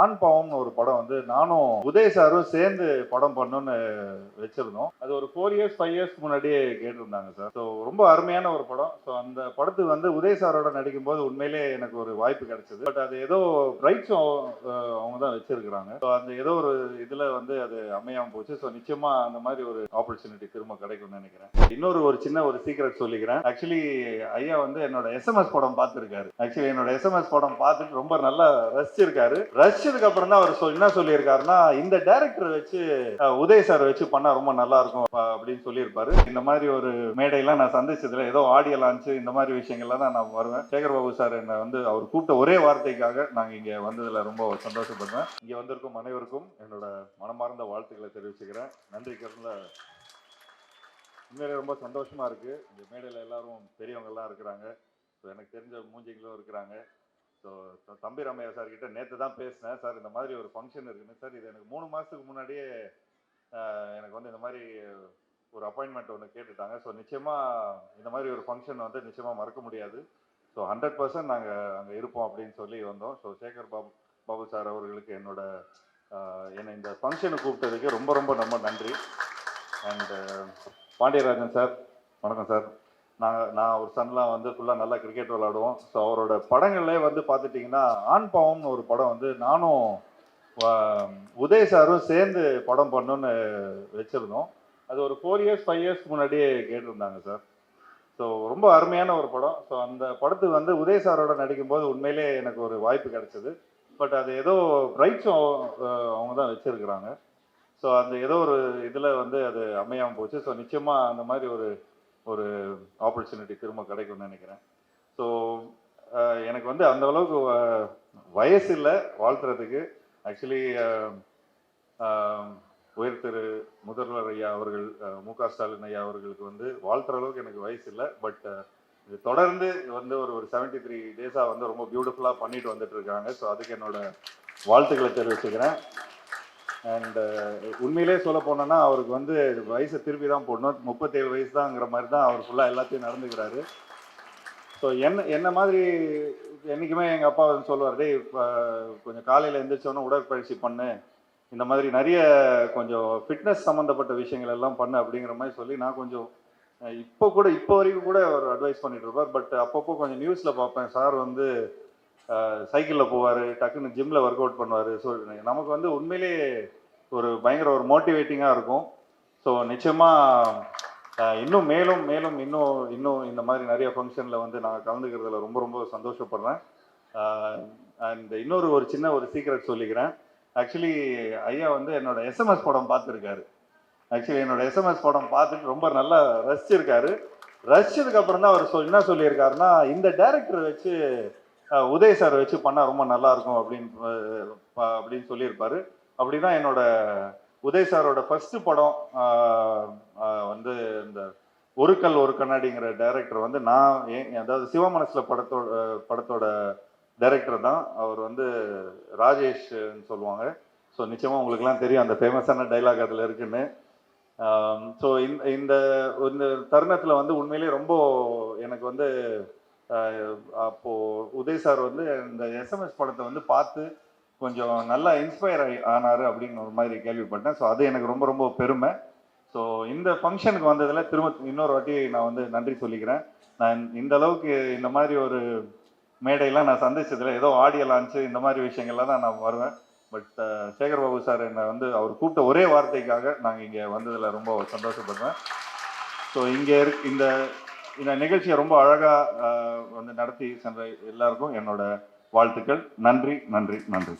ஆண் பாவம்னு ஒரு படம் வந்து நானும் உதய் சாரும் சேர்ந்து படம் பண்ணணும்னு வச்சிருந்தோம். அது ஒரு ஃபோர் இயர்ஸ் ஃபைவ் இயர்ஸ்க்கு முன்னாடியே கேட்டிருந்தாங்க சார். ஸோ ரொம்ப அருமையான ஒரு படம். ஸோ அந்த படத்துக்கு வந்து உதய் சாரோட நடிக்கும் போது உண்மையிலே எனக்கு ஒரு வாய்ப்பு கிடைச்சது. பட் அது ஏதோ ரைட்ஸும் அவங்க தான் வச்சிருக்கிறாங்க. ஸோ அந்த ஏதோ ஒரு இதில் வந்து அது அமையாமல் போச்சு. ஸோ நிச்சயமா அந்த மாதிரி ஒரு ஆப்பர்ச்சுனிட்டி திரும்ப கிடைக்கும்னு நினைக்கிறேன். இன்னொரு ஒரு சின்ன ஒரு சீக்ரெட் சொல்லிக்கிறேன். ஆக்சுவலி ஐயா வந்து என்னோட எஸ்எம்எஸ் படம் பார்த்துருக்காரு. ஆக்சுவலி என்னோட எஸ்எம்எஸ் படம் பார்த்துட்டு ரொம்ப நல்லா ரசிச்சிருக்காரு. ரசிச்சதுக்கு அப்புறம் தான் அவர் சொல் என்ன சொல்லியிருக்காருன்னா இந்த டேரக்டர் வச்சு உதய் சார் வச்சு பண்ணா ரொம்ப நல்லா இருக்கும் அப்படின்னு சொல்லியிருப்பாரு. இந்த மாதிரி ஒரு மேடையெல்லாம் நான் சந்திச்சதுல ஏதோ ஆடியோ லான்ச்சு இந்த மாதிரி விஷயங்கள்லாம் தான் நான் வருவேன். சேகர் பாபு சார் என்னை வந்து அவர் கூப்பிட்ட ஒரே வார்த்தைக்காக நாங்கள் இங்கே வந்ததில் ரொம்ப சந்தோஷப்படுறேன் இங்கே வந்திருக்கும் அனைவருக்கும் என்னோட மனமார்ந்த வாழ்த்துக்களை தெரிவிச்சுக்கிறேன். நன்றி கருந்த உண்மையிலே ரொம்ப சந்தோஷமாக இருக்குது இந்த மேடையில் எல்லாரும் பெரியவங்கெல்லாம் இருக்கிறாங்க. எனக்கு தெரிஞ்ச மூஞ்சிங்களும் இருக்கிறாங்க. ஸோ தம்பி ராமையா சார் கிட்ட நேற்று தான் பேசினேன். சார் இந்த மாதிரி ஒரு ஃபங்க்ஷன் இருக்குன்னு. சார் இது எனக்கு மூணு மாதத்துக்கு முன்னாடியே எனக்கு வந்து இந்த மாதிரி ஒரு அப்பாயின்மெண்ட் ஒன்று கேட்டுட்டாங்க. ஸோ நிச்சயமாக இந்த மாதிரி ஒரு ஃபங்க்ஷன் வந்து நிச்சயமாக மறக்க முடியாது. ஸோ ஹண்ட்ரட் பர்சன்ட் நாங்கள் அங்கே இருப்போம் அப்படின்னு சொல்லி வந்தோம். ஸோ சேகர் பாபு பாபு சார் அவர்களுக்கு என்னோட என்னை இந்த ஃபங்க்ஷனை கூப்பிட்டதுக்கு ரொம்ப ரொம்ப ரொம்ப நன்றி. அண்டு பாண்டியராஜன் சார் வணக்கம் சார் நாங்கள் நான் ஒரு சன்லாம் வந்து ஃபுல்லாக நல்லா கிரிக்கெட் விளாடுவோம் ஸோ அவரோட படங்கள்லேயே வந்து பார்த்துட்டிங்கன்னா ஆண் பாவம்னு ஒரு படம் வந்து நானும் உதய் சாரும் சேர்ந்து படம் பண்ணணும்னு வச்சுருந்தோம். அது ஒரு ஃபோர் இயர்ஸ் ஃபைவ் இயர்ஸ்க்கு முன்னாடியே கேட்டிருந்தாங்க சார் ஸோ ரொம்ப அருமையான ஒரு படம். ஸோ அந்த படத்துக்கு வந்து உதய் சாரோட நடிக்கும்போது உண்மையிலே எனக்கு ஒரு வாய்ப்பு கிடைச்சது. பட் அது ஏதோ ரைட்ஸும் அவங்க தான் வச்சுருக்குறாங்க. ஸோ அந்த ஏதோ ஒரு இதில் வந்து அது அமையாமல் போச்சு. ஸோ நிச்சயமாக அந்த மாதிரி ஒரு ஒரு ஆப்பர்ச்சுனிட்டி திரும்ப கிடைக்கும்னு நினைக்கிறேன். ஸோ எனக்கு வந்து அந்த அளவுக்கு வ- வயசு இல்லை வாழ்த்துறதுக்கு. ஆக்சுவலி உயர் திரு முதல்வர் ஐயா அவர்கள் மு க ஸ்டாலின் ஐயா அவர்களுக்கு வந்து வாழ்த்துற அளவுக்கு எனக்கு வயசு இல்லை. பட் இது தொடர்ந்து வந்து ஒரு ஒரு செவன்டி த்ரீ டேஸாக வந்து ரொம்ப பியூட்டிஃபுல்லாக பண்ணிட்டு வந்துட்டு இருக்காங்க. ஸோ அதுக்கு என்னோட வாழ்த்துக்களை தெரிவிச்சுக்கிறேன். அண்ட் uh, உண்மையிலே சொல்ல போனோன்னா அவருக்கு வந்து வயசை திருப்பி தான் போடணும். முப்பத்தேழு வயசு தாங்கிற மாதிரி தான் அவர் ஃபுல்லாக எல்லாத்தையும் நடந்துக்கிறாரு. ஸோ என்ன என்ன மாதிரி என்றைக்குமே எங்கள் அப்பா வந்து சொல்லுவார் டே இப்போ கொஞ்சம் காலையில் எழுந்திரிச்சோன்னே உடற்பயிற்சி பண்ணு. இந்த மாதிரி நிறைய கொஞ்சம் ஃபிட்னஸ் சம்மந்தப்பட்ட விஷயங்கள் எல்லாம் பண்ணு அப்படிங்கிற மாதிரி சொல்லி நான் கொஞ்சம் இப்போ கூட இப்போ வரைக்கும் கூட அவர் அட்வைஸ் பண்ணிட்டு இருப்பார். பட் அப்பப்போ கொஞ்சம் நியூஸில் பார்ப்பேன். சார் வந்து சைக்கிளில் போவார் டக்குன்னு ஜிம்மில் ஒர்க் அவுட் பண்ணுவார். ஸோ நமக்கு வந்து உண்மையிலே ஒரு பயங்கர ஒரு மோட்டிவேட்டிங்காக இருக்கும். ஸோ நிச்சயமாக இன்னும் மேலும் மேலும் இன்னும் இன்னும் இந்த மாதிரி நிறைய ஃபங்க்ஷனில் வந்து நான் கலந்துக்கிறதுல ரொம்ப ரொம்ப சந்தோஷப்படுறேன். அண்ட் இன்னொரு ஒரு சின்ன ஒரு சீக்ரெட் சொல்லிக்கிறேன். ஆக்சுவலி ஐயா வந்து என்னோட எஸ்எம்எஸ் படம் பார்த்துருக்காரு. ஆக்சுவலி என்னோட எஸ்எம்எஸ் படம் பார்த்துட்டு ரொம்ப நல்லா ரசிச்சிருக்காரு. ரசிச்சதுக்கு அப்புறம் தான் அவர் சொல் என்ன சொல்லியிருக்காருன்னா இந்த டேரக்டர் வச்சு உதய் சார் வச்சு பண்ணா ரொம்ப நல்லா இருக்கும் அப்படின்னு அப்படின்னு சொல்லியிருப்பாரு. அப்படிதான் என்னோட உதய் சாரோட ஃபர்ஸ்ட் படம் வந்து இந்த ஒரு கல் ஒரு கண்ணாடிங்கிற டைரக்டர் வந்து நான் ஏன் அதாவது சிவமனசுல படத்தோட படத்தோட டைரக்டர் தான். அவர் வந்து ராஜேஷ்னு சொல்லுவாங்க. ஸோ நிச்சயமாக உங்களுக்குலாம் தெரியும் அந்த ஃபேமஸான டைலாக் அதில் இருக்குன்னு. ஸோ இந்த இந்த இந்த தருணத்தில் வந்து உண்மையிலேயே ரொம்ப எனக்கு வந்து அப்போது உதய் சார் வந்து இந்த எஸ்எம்எஸ் படத்தை வந்து பார்த்து கொஞ்சம் நல்லா இன்ஸ்பயர் ஆகி ஆனார் அப்படின்னு ஒரு மாதிரி கேள்விப்பட்டேன். ஸோ அது எனக்கு ரொம்ப ரொம்ப பெருமை. ஸோ இந்த ஃபங்க்ஷனுக்கு வந்ததில் திரும்ப இன்னொரு வாட்டி நான் வந்து நன்றி சொல்லிக்கிறேன். நான் இந்த அளவுக்கு இந்த மாதிரி ஒரு மேடையெல்லாம் நான் சந்திச்சதில் ஏதோ ஆடியோ லான்ச்சு இந்த மாதிரி விஷயங்கள்லாம் தான் நான் வருவேன். பட் சேகர் பாபு சார் என்னை வந்து அவர் கூப்பிட்ட ஒரே வார்த்தைக்காக நாங்கள் இங்கே வந்ததில் ரொம்ப சந்தோஷப்படுறேன். ஸோ இங்கே இருக் இந்த இந்த நிகழ்ச்சியை ரொம்ப அழகாக வந்து நடத்தி சென்ற எல்லாருக்கும் என்னோட வாழ்த்துக்கள். நன்றி நன்றி நன்றி.